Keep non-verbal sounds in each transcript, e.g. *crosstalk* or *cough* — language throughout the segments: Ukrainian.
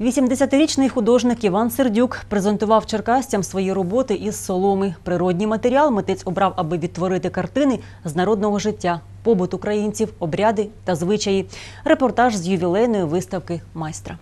80-річний художник Іван Сердюк презентував черкасцям свої роботи із соломи. Природній матеріал митець обрав, аби відтворити картини з народного життя, побут українців, обряди та звичаї. Репортаж з ювілейної виставки майстра.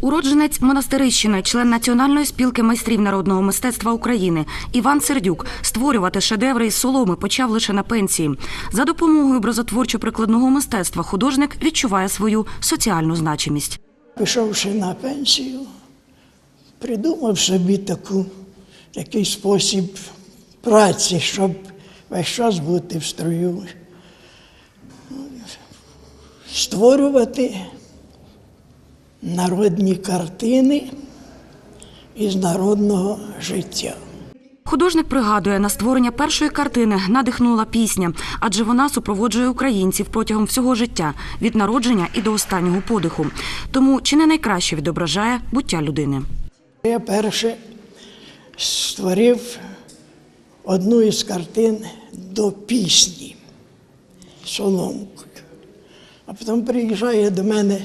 Уродженець Монастирищини, член Національної спілки майстрів народного мистецтва України Іван Сердюк створювати шедеври із соломи почав лише на пенсії. За допомогою образотворчо-прикладного мистецтва художник відчуває свою соціальну значимість. Пішовши на пенсію, придумав собі таку, такий спосіб праці, щоб весь час бути в строю, створювати народні картини із народного життя. Художник пригадує, на створення першої картини надихнула пісня, адже вона супроводжує українців протягом всього життя від народження і до останнього подиху. Тому чи не найкраще відображає буття людини. Я перше створив одну із картин до пісні соломкою. А потім приїжджає до мене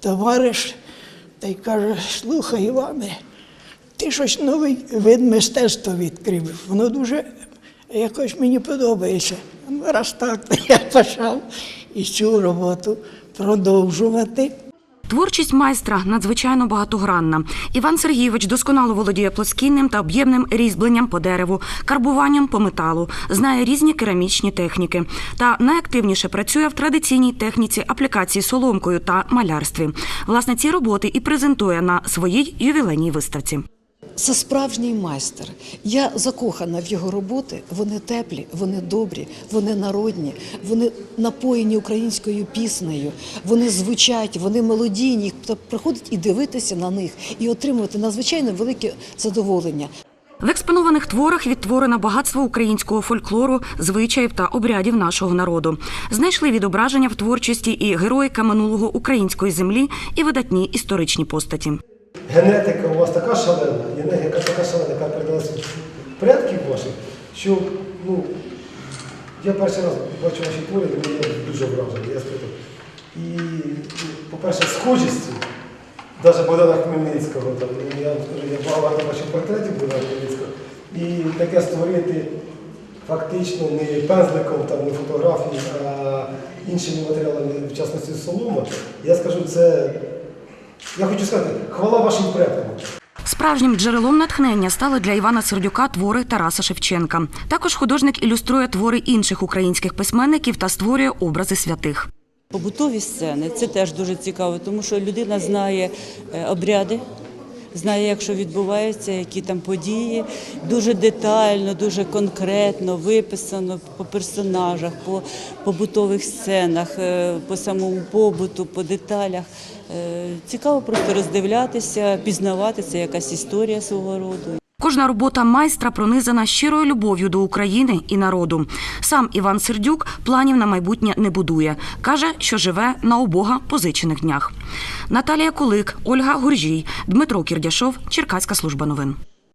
товариш та й каже: слухай, Іване, ти щось новий вид мистецтва відкрив. Воно дуже якось мені подобається. Раз так, то *laughs* я почав і цю роботу продовжувати. Творчість майстра надзвичайно багатогранна. Іван Сергійович досконало володіє плоскінним та об'ємним різьбленням по дереву, карбуванням по металу, знає різні керамічні техніки та найактивніше працює в традиційній техніці аплікації соломкою та малярстві. Власне, ці роботи і презентує на своїй ювілейній виставці. Це справжній майстер. Я закохана в його роботи. Вони теплі, вони добрі, вони народні, вони напоєні українською піснею, вони звучать, вони мелодійні. Тобто приходить і дивитися на них, і отримувати надзвичайно велике задоволення. В експонованих творах відтворено багатство українського фольклору, звичаїв та обрядів нашого народу. Знайшли відображення в творчості і героїка минулого української землі, і видатні історичні постаті. Генетика у вас така шалена, енергія така шалена, яка передалася від предків ваших, що ну, я перший раз бачу ваші твори, і я дуже вражений. Я скажу. І, по-перше, схожістю, навіть Богдана Хмельницького, там, я, я багато бачив портретів Богдана Хмельницького, і таке створити фактично не пензликом, там, не фотографії, а іншими матеріалами, в частності солома, я скажу, це я хочу сказати, хвала вашим предкам. Справжнім джерелом натхнення стали для Івана Сердюка твори Тараса Шевченка. Також художник ілюструє твори інших українських письменників та створює образи святих. Побутові сцени це теж дуже цікаво, тому що людина знає е, обряди, знає, як що відбувається, які там події. Дуже детально, дуже конкретно виписано по персонажах, по побутових сценах, е, по самому побуту, по деталях. Е, Цікаво просто роздивлятися, пізнавати це якась історія свого роду. Кожна робота майстра пронизана щирою любов'ю до України і народу. Сам Іван Сердюк планів на майбутнє не будує. Каже, що живе на обога позичених днях. Наталія Кулик, Ольга Гуржій, Дмитро Кірдяшов, Черкаська служба новин.